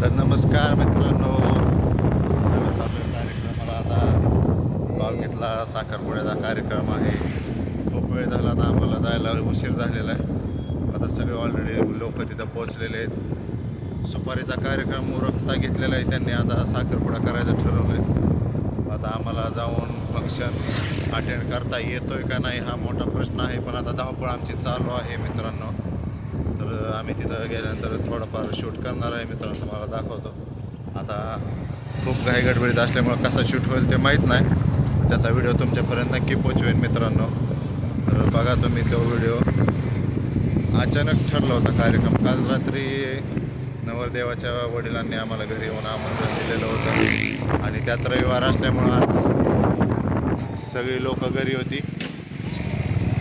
तर नमस्कार मित्रांनो. चालू आहे कार्यक्रमाला आता. बावगीतला साखरपुड्याचा कार्यक्रम आहे. खूप वेळ झाला ना आम्हाला जायला उशीर झालेला आहे. आता सगळे ऑलरेडी लोक तिथं पोहोचलेले आहेत. सुपारीचा कार्यक्रम उरकता घेतलेला आहे त्यांनी आता साखरपुडा करायचं ठरवलं आहे आता आम्हाला जाऊन फंक्शन अटेंड करता येतोय का नाही हा मोठा प्रश्न आहे. पण आता धावपळ आमची चालू आहे मित्रांनो. तर आम्ही तिथं गेल्यानंतर थोडंफार शूट करणार आहे मित्रांनो तुम्हाला दाखवतो. आता खूप घाई गडबडीत असल्यामुळं कसा शूट होईल ते माहीत नाही. त्याचा व्हिडिओ तुमच्यापर्यंत नक्की पोचवेन मित्रांनो. तर बघा तुम्ही तो व्हिडिओ. अचानक ठरला होता कार्यक्रम. काल रात्री नवरदेवाच्या वडिलांनी आम्हाला घरी येऊन आमंत्रण दिलेलं होतं. आणि त्यात रविवार असल्यामुळं आज सगळी लोकं घरी होती.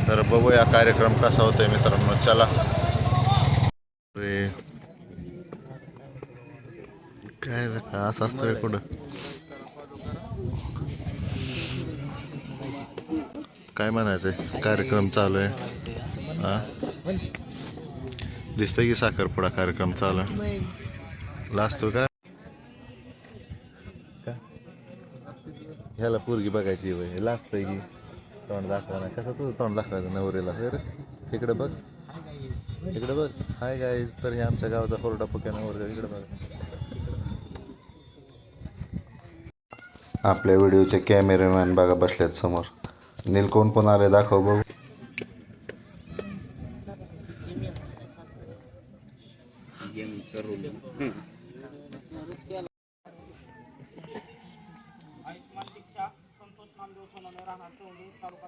तर बघूया कार्यक्रम कसा होतोय मित्रांनो. चला. काय रे का असं असतं कुठं काय म्हणायचं कार्यक्रम चालू आहे हा दिसतंय की साखरपुडा कार्यक्रम चालू आहे लाजतो का ह्याला पोरगी बघायची वय लाजतंय की तोंड दाखवायला कसं तुझं तोंड दाखवायचं नवरीला तर इकडे बघ इकडे बघ. हाय गाईज तर हे आमच्या गावाचा होरडा पुक्या वर्ग इकडे बघ. आपल्या व्हिडिओचे कॅमेरामॅन बघा बसल्यात समोर. नील कोण कोण आले दाखव बघू. आयुष्मान संतोष नामदेव राहणार तालुका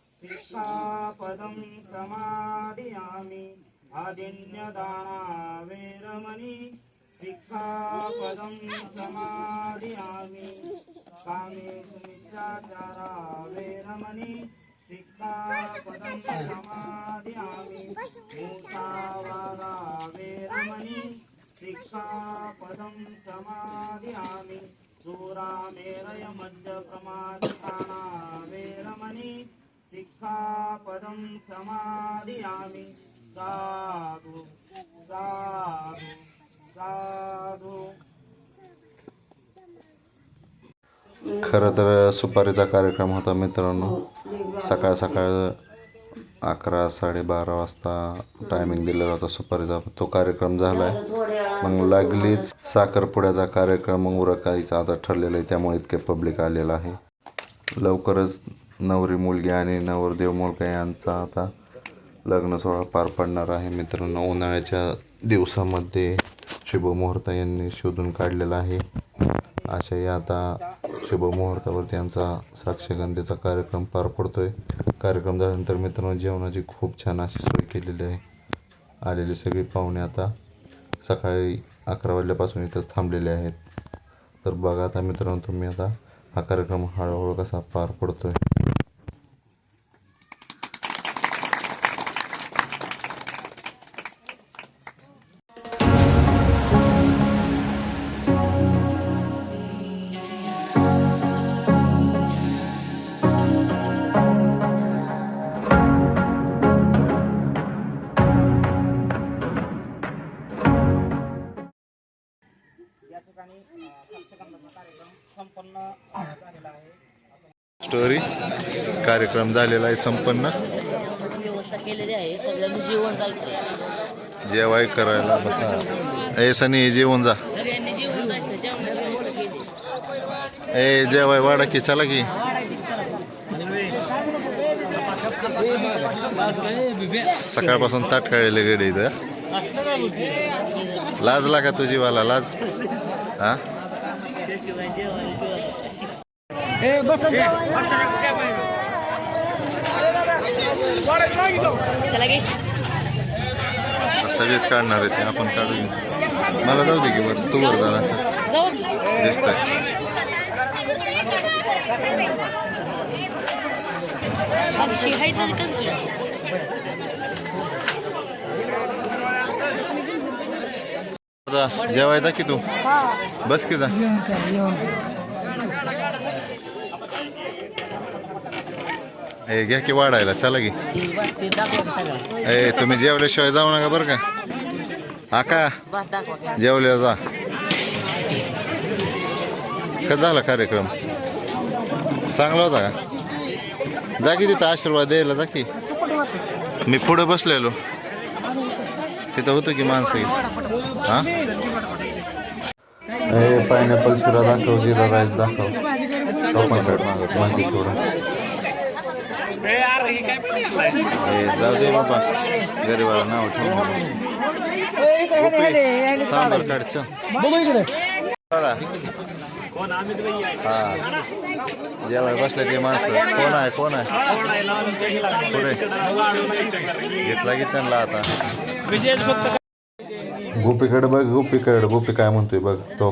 शिक्षापदं समादयामि आदिन्यदाना वेरमणि शिक्षापदं समादयामि कामेषु मिथ्याचारा वेरमणि शिक्षापदं समादयामि मूसावादा वेरमणि शिक्षापदं समादयामि सूरामेरय वेरमणि शिक्षापदं समादयामि साधु साधु साधु। खरं तर सुपारीचा कार्यक्रम होता मित्रांनो. सकाळ सकाळ अकरा साडेबारा वाजता टायमिंग दिलेला होता सुपारीचा. तो कार्यक्रम झाला आहे मग लागलीच साखरपुड्याचा कार्यक्रम. मग उरकायचा. आता ठरलेला आहे त्यामुळे इतके पब्लिक आलेलं आहे. लवकरच नवरी मुलगी आणि नवरदेव मुलगा यांचा आता लग्न सोहळा पार पडणार आहे. मित्रांनो उन्हाळ्याच्या दिवसामध्ये शुभमुहूर्त यांनी शोधून काढलेला आहे. अशाही आता शुभमुहूर्तावरती यांचा साक्षगंधेचा कार्यक्रम पार पडतोय. कार्यक्रम झाल्यानंतर मित्रांनो जेवणाची खूप छान अशी सोय केलेली आहे. आलेले सगळे पाहुणे आता सकाळी अकरा वाजल्यापासून इथंच थांबलेले आहेत. तर बघा आता मित्रांनो तुम्ही आता हा कार्यक्रम हळूहळू कसा पार पडतो आहे स्टोरी कार्यक्रम झालेला आहे संपन्न. व्यवस्था केलेली आहे सगळ्यांनी जेवण जायचंय जेवाय करायला बसा. ए सनी जेवण जा. सगळ्यांनी जेवण जायचं ए जेवाय वाडा की चला की. सकाळपासून ताट काढलेले गडे इथं. लाजला का तुझी वाला लाज. हा? सगळेच काढणार आहे ते आपण काढू. मला जाऊ दे की बरं तू बरं की. आता जेवायचा की तू? बस की हे घ्या की वाढायला चला की. ए तुम्ही जेवल्याशिवाय जाऊ नका बरं का. आका का? जेवल्या जा. का झाला कार्यक्रम? चांगला होता का? जा की तिथं आशीर्वाद द्यायला जा की. मी पुढं बसलेलो. तिथं होतं की माणसं हा? पायनॅपल शिरा दाखव जिरा राईस दाखव. मागे थोडं जाऊ दे बाबा. गरीबाला नाव ठेवून. सांबार काढचं. बघा. हा. जेवाय बसले ते माणसं. कोण आहे कोण आहे? पुढे. घेतला की त्यांना आता. गोपीकडे बघ गोपीकडे. गोपी काय म्हणतोय बघ तो.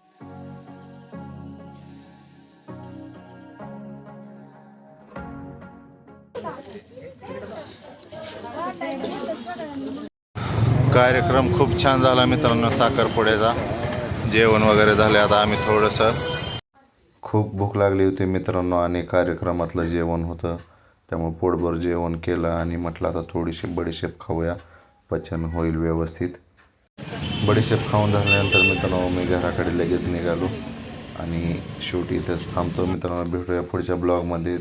कार्यक्रम खूप छान झाला मित्रांनो साखरपुड्याचा. जेवण वगैरे झाले आता आम्ही थोडंसं खूप भूक लागली होती मित्रांनो आणि कार्यक्रमातलं जेवण होतं. त्यामुळे पोटभर जेवण केलं आणि म्हटलं आता थोडीशी बडीशेप खाऊया. पचन होईल व्यवस्थित. बडीशेप खाऊन झाल्यानंतर मित्रांनो मी घराकडे लगेच निघालो आणि शेवटी इथंच थांबतो. मित्रांनो भेटूया पुढच्या ब्लॉगमध्ये.